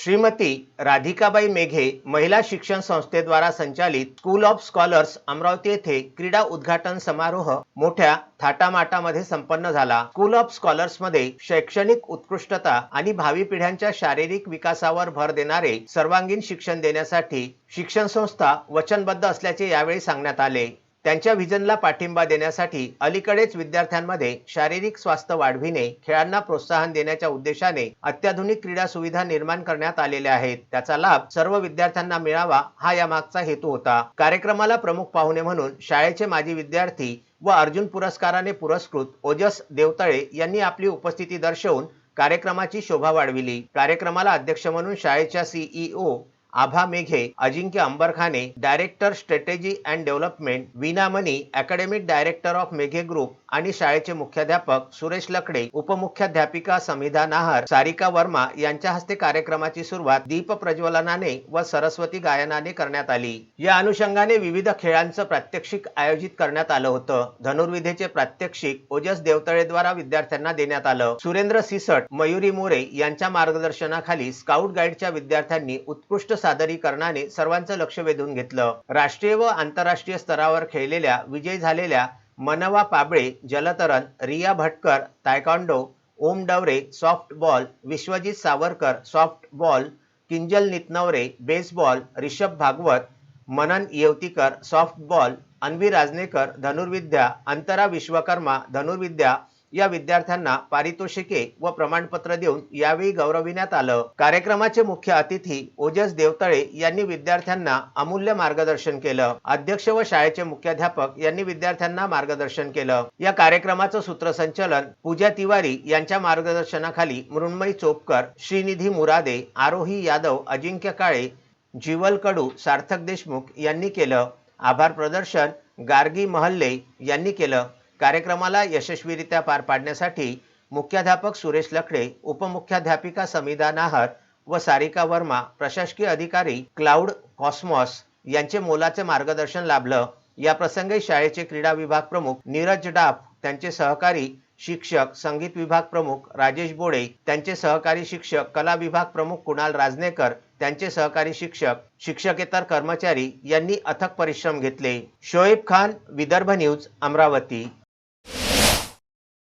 श्रीमती राधिकाबाई मेघे महिला शिक्षण संस्थेद्वारा संचालित स्कूल ऑफ स्कॉलर्स अमरावती येथे क्रीडा उद्घाटन समारोह मोठ्या थाटामाटामध्ये संपन्न झाला. स्कूल ऑफ स्कॉलर्समध्ये शैक्षणिक उत्कृष्टता आणि भावी पिढ्यांच्या शारीरिक विकासावर भर देणारे सर्वांगीण शिक्षण देण्यासाठी शिक्षण संस्था वचनबद्ध असल्याचे यावेळी सांगण्यात आले. त्यांच्या व्हिजनला पाठिंबा देण्यासाठी अलीकडेच विद्यार्थ्यांमध्ये शारीरिक स्वास्थ्य वाढविणे खेळांना प्रोत्साहन देण्याच्या उद्देशाने अत्याधुनिक क्रीडा सुविधा निर्माण करण्यात आलेल्या आहेत. त्याचा लाभ सर्व विद्यार्थ्यांना मिळावा हा यामागचा हेतू होता. कार्यक्रमाला प्रमुख पाहुणे म्हणून शाळेचे माजी विद्यार्थी व अर्जुन पुरस्काराने पुरस्कृत ओजस देवतळे यांनी आपली उपस्थिती दर्शवून कार्यक्रमाची शोभा वाढविली. कार्यक्रमाला अध्यक्ष म्हणून शाळेच्या CEO Abha Meghe Ajinkya Ambarkhane director strategy and development विनामनी academic director of Meghe group आणि शाळेचे मुख्याध्यापक सुरेश लकडे उपमुख्याध्यापिका समिधा नाहर सारिका वर्मा यांच्या हस्ते कार्यक्रमाची सुरुवात दीप प्रज्वलनाने व सरस्वती गायनाने करण्यात आली. या अनुषंगाने विविध खेळांचं प्रात्यक्षिक आयोजित करण्यात आलं होतं. धनुर्विधेचे प्रात्यक्षिक ओजस देवतळेद्वारा विद्यार्थ्यांना देण्यात आलं. सुरेंद्र सिसट मयुरी मोरे यांच्या मार्गदर्शनाखाली स्काउट गाईडच्या विद्यार्थ्यांनी उत्कृष्ट सादरीकरणाने सर्वांचं लक्ष वेधून घेतलं. राष्ट्रीय व आंतरराष्ट्रीय स्तरावर खेळलेल्या विजयी झालेल्या मनवा पाबळे जलतरण Riya Bhatkar taekwondo Om Davare softball Vishwajit Savarkar softball Kinjal Nitnavare baseball Rishabh Bhagwat Manan Yevtikar softball Anvi राजनेकर धनुर्विद्या अंतरा विश्वकर्मा धनुर्विद्या या विद्यार्थ्यांना पारितोषिके व प्रमाणपत्र देऊन यावेळी गौरविण्यात आलं. कार्यक्रमाचे मुख्य अतिथी ओजस देवतळे यांनी विद्यार्थ्यांना अमूल्य मार्गदर्शन केलं. अध्यक्ष व शाळेचे मुख्याध्यापक यांनी विद्यार्थ्यांना मार्गदर्शन केलं. या कार्यक्रमाचं सूत्रसंचलन पूजा तिवारी यांच्या मार्गदर्शनाखाली मृण्मयी चोपकर श्रीनिधी मुरादे आरोही यादव अजिंक्य काळे जीवल कडू सार्थक देशमुख यांनी केलं. आभार प्रदर्शन गार्गी महल्ले यांनी केलं. कार्यक्रमाला यशस्वीरित्या पार पाडण्यासाठी मुख्याध्यापक सुरेश लखडे उपमुख्याध्यापिका समीदा नाहर व सारिका वर्मा प्रशासकीय अधिकारी क्लाउड कॉस्मॉस यांचे मोलाचे मार्गदर्शन लाभलं. या प्रसंगी शाळेचे क्रीडा विभाग प्रमुख नीरज डाफ त्यांचे सहकारी शिक्षक संगीत विभाग प्रमुख राजेश बोडे त्यांचे सहकारी शिक्षक कला विभाग प्रमुख कुणाल राजनेकर त्यांचे सहकारी शिक्षक शिक्षकेतर कर्मचारी यांनी अथक परिश्रम घेतले. शोएब खान विदर्भ न्यूज अमरावती.